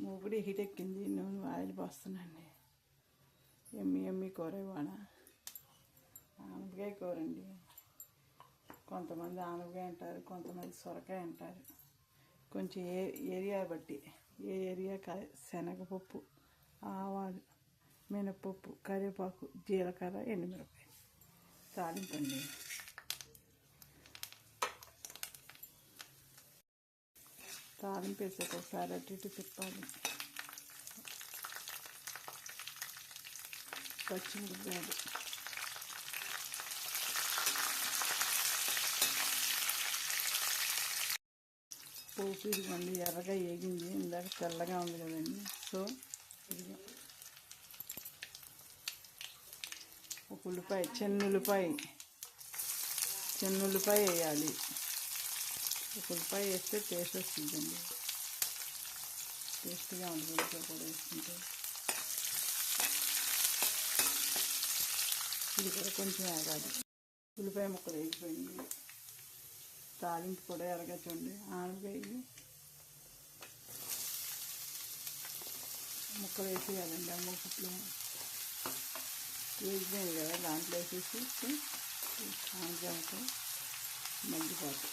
మూగుడి heat ఎక్కింది నూనె oil పోస్తున్నాండి ఎమ్మి ఎమ్మి కూర ఇవాళ? ఆనపకాయ కూర అండి కొంతమంది ఆనపకాయ అంటారు కొంతమంది సొరకాయ అంటారు. కొంచెం ఏ ఏరియా బట్టి ఏ ఏరియా కా- శనగపప్పు ఆవాలు మినపప్పు కరివేపాకు జీలకర్ర ఎండుమిరపకాయ. తాలింపండి తాలింపు వేసాక ఒకసారి అటు ఇటు తిప్పాలి. పచ్చిమిరపకాయలు. పోపు ఇదిగోండి ఎర్రగా ఏగింది. ఇందాక తెల్లగా ఉంది కదండి. సో ఇదిగో. ఒక ఉల్లిపాయ చిన్న ఉల్లిపాయ. చిన్న ఉల్లిపాయ వేయాలి. ఉల్లిపాయ వేస్తే టేస్ట్ వస్తుందండి. టేస్ట్గా ఉంటుంది ఉల్లిపాయ కూడా వేసుకుంటే. ఇది కూడా కొంచెం వేగాలి ఉల్లిపాయ ముక్కలు వేగిపోయింది తాలింపు కూడా ఎరగా చూడండి. ఆనపకాయ ముక్కలు వేసేయాలండి. ఆ ముక్కలు వేగిపోయింది కదా దాంట్లో వేసేసి మంచి మగ్గిపోతాయి.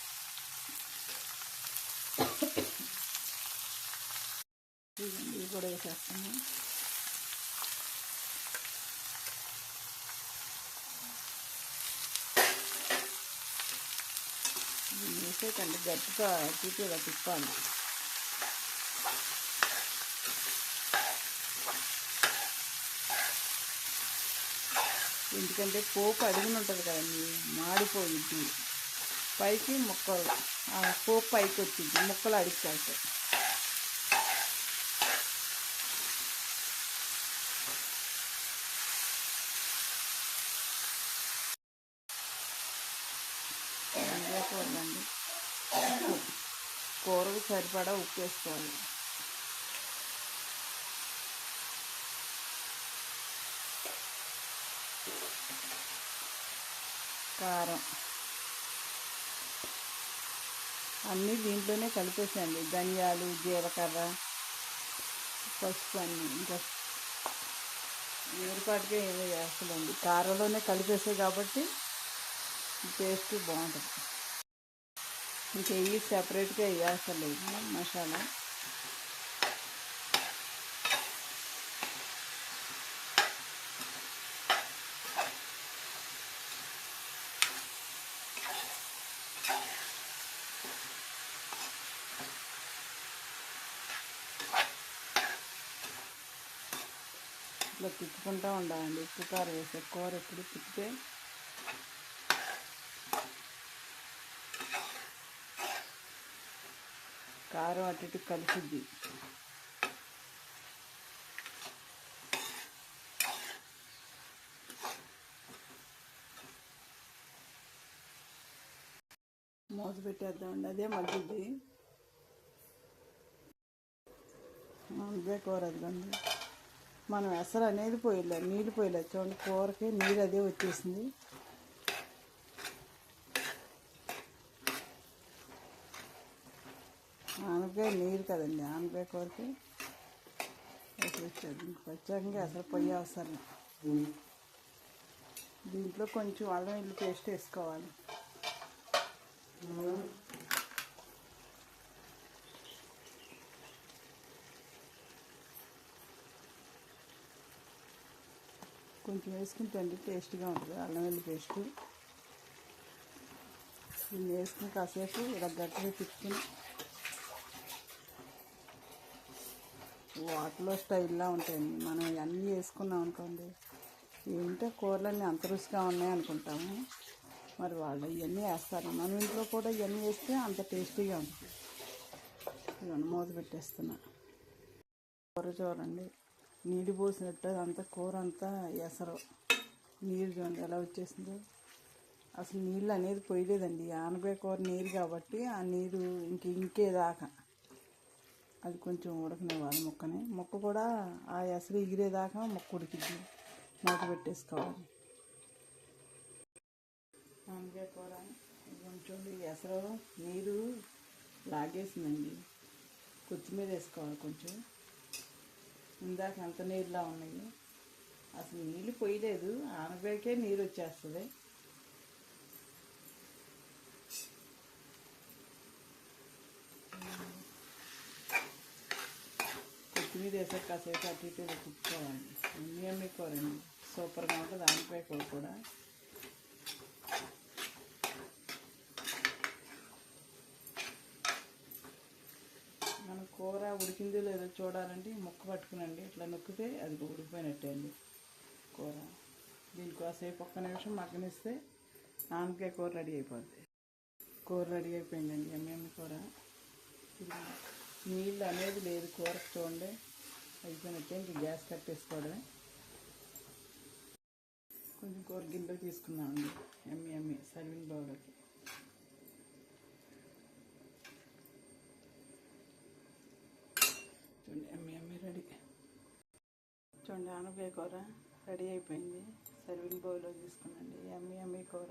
ఇవి కూడా వేసేస్తాము దీన్ని వేసేకండి గట్టిగా తీపి తిప్పాలి. ఎందుకంటే పోపు అడుగున ఉంటుంది కదండి మాడిపోయింది పైకి ముక్కలు పోపు పైకి వచ్చింది ముక్కలు అడిగిపోతాయి వేసుకోవాలండి ఉప్పు కూరకు సరిపడా ఉప్పు వేసుకోవాలి కారం. అన్నీ దీంట్లోనే కలిపేసేయండి. ధనియాలు జీలకర్ర పసుపు అన్నీ ఇంకా ఏర్పాటుగా ఏమో వేస్తలేండి కారంలోనే కలిపేసాయి కాబట్టి టేస్ట్ బాగుంటుంది. ఇంకా ఇవి సపరేట్గా వేయక్కర్లేదు మసాలా. ఇట్లా తిప్పుకుంటూ ఉండాలండి. ఉప్పు కారం వేసే కూర ఎప్పుడు తిప్పితే కారం అటు ఇటు కలిసిద్ది మూత పెట్టేద్దామండి అదే మగ్గిద్ది అదే కూర అదిగోండి. మనం ఎసరు అనేది పోయలేదు నీళ్ళు పోయలేదు చూడండి కూరకి నీరు అదే వచ్చేసింది. ఆనపకాయ నీరు కదండి ఆనపకాయ కూరకి. అసలు ప్రత్యేకంగా అసలు పొయ్యి అవసరం దీంట్లో కొంచెం అల్లం ఇల్లు పేస్ట్ వేసుకోవాలి. కొంచెం వేసుకుంటే టేస్ట్గా ఉంటుంది అల్లం వెల్లి పేస్ట్. దీన్ని వేసుకుని కాసేపు ఇలా గట్టిగా తిప్పుకుని వాటిలో స్టైల్లా ఉంటాయండి. మనం ఇవన్నీ వేసుకున్నాం అనుకోండి ఏంటో కూరలన్నీ అంత రుచిగా ఉన్నాయి అనుకుంటాము. మరి వాళ్ళు ఇవన్నీ వేస్తారు. మన ఇంట్లో కూడా ఇవన్నీ వేస్తే అంత టేస్టీగా ఉంటుంది. ఇవన్నీ మూత పెట్టేస్తున్నా. కూర చూడండి నీళ్ళు పోసినట్టు అంతా కూర అంతా ఎసరు. నీరు చూడండి ఎలా వచ్చేసిందో. అసలు నీళ్ళు అనేది పోయలేదండి. ఆనపకాయ కూర నీరు కాబట్టి ఆ నీరు ఇంక ఇంకేదాకా అది కొంచెం ఉడకనివ్వాలి ముక్కని. ముక్క కూడా ఆ ఎసరు ఎగిరేదాకా ముక్క ఉడికిద్ది. మూత పెట్టేసుకోవాలి. ఆనపకాయ కూర కొంచెం ఎసరు నీరు లాగేసిందండి. కొత్తిమీర వేసుకోవాలి కొంచెం. ఇందాక అంత నీరులా ఉన్నాయి. అసలు నీళ్ళు పోయలేదు. ఆనపేకే నీరు వచ్చేస్తుంది. కొత్తిమీర వేసాక కాసేపు అటు ఇటు కుట్టుకోవాలి అన్నీ కూరండి సూపర్గా ఉంటుంది ఆనపకాయ కూర కూడా. మన కూర ఉడికిందో లేదో చూడాలంటే ముక్క పట్టుకునండి. ఇట్లా నొక్కితే అది ఉడికిపోయినట్టే అండి కూర. దీనికి కాసేపు ఒక్క నిమిషం మగ్గనిస్తే ఆనపకాయ కూర రెడీ అయిపోద్ది. కూర రెడీ అయిపోయిందండి. ఎమ్మెమ్మి కూర? ఇది నీళ్ళు అనేది లేదు కూరకు చూడండి. అయిపోయినట్టే ఇంక గ్యాస్ కట్టేసుకోవడమే. కొంచెం కూర గిన్నెలో తీసుకున్నామండి ఎమ్మి ఎమ్మి సర్వింగ్ బౌల్లోకి చూడండి ఎమ్మి ఎమ్మి రెడీ. చూడండి ఆనపకాయ కూర రెడీ అయిపోయింది. సర్వింగ్ బౌల్లో తీసుకున్నాండి. ఎమ్మి ఎమ్మి కూర.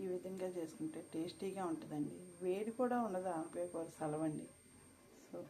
ఈ విధంగా చేసుకుంటే టేస్టీగా ఉంటుందండి. వేడి కూడా ఉండదు ఆనపకాయ కూర సలవండి. సో